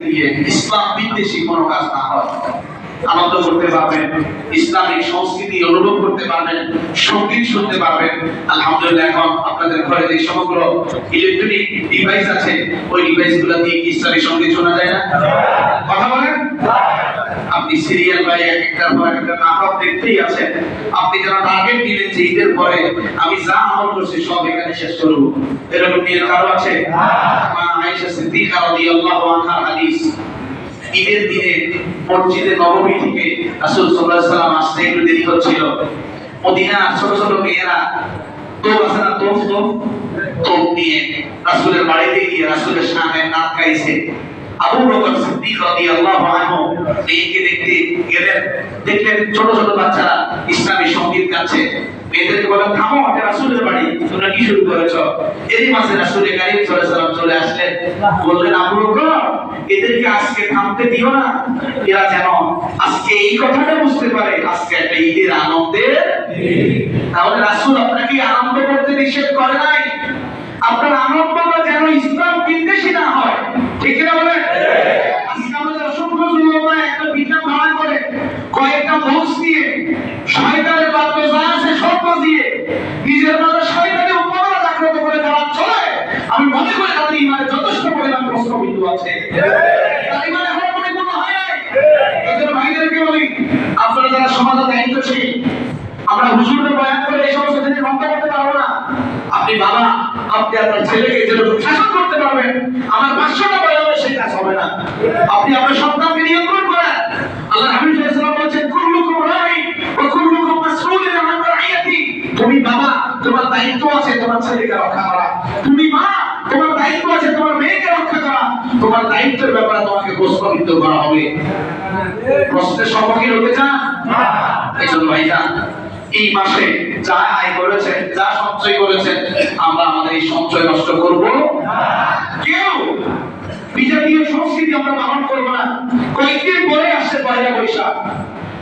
ইসলাম বিদ্বেষী কোনো কাজ না হয়। আনন্দ করতে পারবেন, ইসলামিক সংস্কৃতি অনুভব করতে পারবেন, সংগীত শুনতে পারবেন। আলহামদুলিল্লাহ, এখন আপনাদের ঘরে যে সমগ্র ইলেকট্রনিক ডিভাইস আছে, ওই ডিভাইসগুলো দিয়ে ইসলামিক সংগীত শোনা যায় না? কথা বলেন? আপনি সিরিয়াল বা এক একটার পর একটা নাটক দেখতেই আছেন। আপনি যারা টার্গেট দিলেন যে ঈদের পরে, আমি যা আমল করছি সব এখানে শেষ করব। এরকম নিয়ে কারও আছে? আয়েশা সিদ্দিকা রাদিয়াল্লাহু আনহার হাদিস। ঈদের দিনে মসজিদে নবমী থেকে রাসূল সাল্লাল্লাহু আলাইহি আসতে একটু দেরি হচ্ছিল। মদিনা ছোট ছোট মেয়েরা তোপ আছে না? তোপ তোপ? নিয়ে রাসূলের বাড়িতে গিয়ে রাসূলের সামনে নাচ গাইছে আবু বকর সিদ্দিক রাদিয়াল্লাহু আনহু মেয়েকে দেখতে গেলেন। দেখলেন ছোট ছোট বাচ্চারা ইসলামী সংগীত গাচ্ছে। মেয়েদেরকে বলেন থামো এটা রাসূলের বাড়ি তোমরা কি শুরু করেছ? এরই মাঝে রাসূল কারীম সাল্লাল্লাহু চলে আসলেন। বললেন আবু বকর এদেরকে আজকে থামতে দিও না। এরা যেন আজকে এই কথাটা বুঝতে পারে আজকে একটা ঈদের আনন্দের তাহলে রাসূল আপনাকে আনন্দ করতে নিষেধ করে নাই। আপনার ইমানে যথেষ্ট পরিমাণ আছে। আপনারা যারা সমাজে দায়িত্বশীল আমরা হুজুরকে বয়ান করে এই সমস্ত জিনিস করতে পারব না। আপনি বাবা, আপনি আপনার ছেলেকে শাসন করতে পারবেন। আমার পাঁচশোটা বয়ানে সেই কাজ হবে না। আপনি আপনার সন্তানকে নিয়ন্ত্রণ করেন। আল্লাহ হাবিব সাল্লাল্লাহু বলছেন, কুল্লুকুম রাই ওয়া কুল্লুকুম তুমি বাবা, তোমার দায়িত্ব আছে, তোমার ছেলেকে রক্ষা করা। তুমি মা দায়িত্বের ব্যাপারে তোমাকে প্রস্তাবিত করা হবে। প্রশ্নের সম্মুখীন হতে চান? এই জন্য ভাইজান এই মাসে যা আয় করেছেন, যা সঞ্চয় করেছেন, আমরা আমাদের এই সঞ্চয় নষ্ট করব কেউ বিজাতীয় সংস্কৃতি আমরা পালন করব না কয়েকদিন পরে আসছে পয়লা বৈশাখ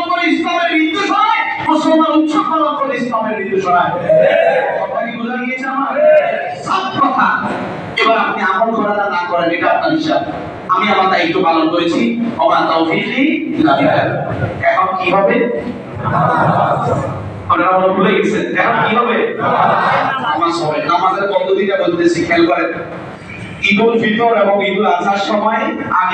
পালন করে ইসলামের নির্দেশ হয় মুসলমান উৎসব পালন করে ইসলামের হয় কথা কি বোঝা গিয়েছে আমার? সব কথা। এবার আপনি আমল আর না করেন, এটা আপনার হিসাব। আমি আমার দায়িত্ব পালন করেছি আমার তৌফিকি এখন কি হবে? আপনারা ভুলে গেছেন, এখন কি হবে? নামাজ হবে। নামাজের পদ্ধতিটা বলতেছি, খেয়াল করেন। ঈদুল ফিতর এবং ঈদুল আজহার সময় আগে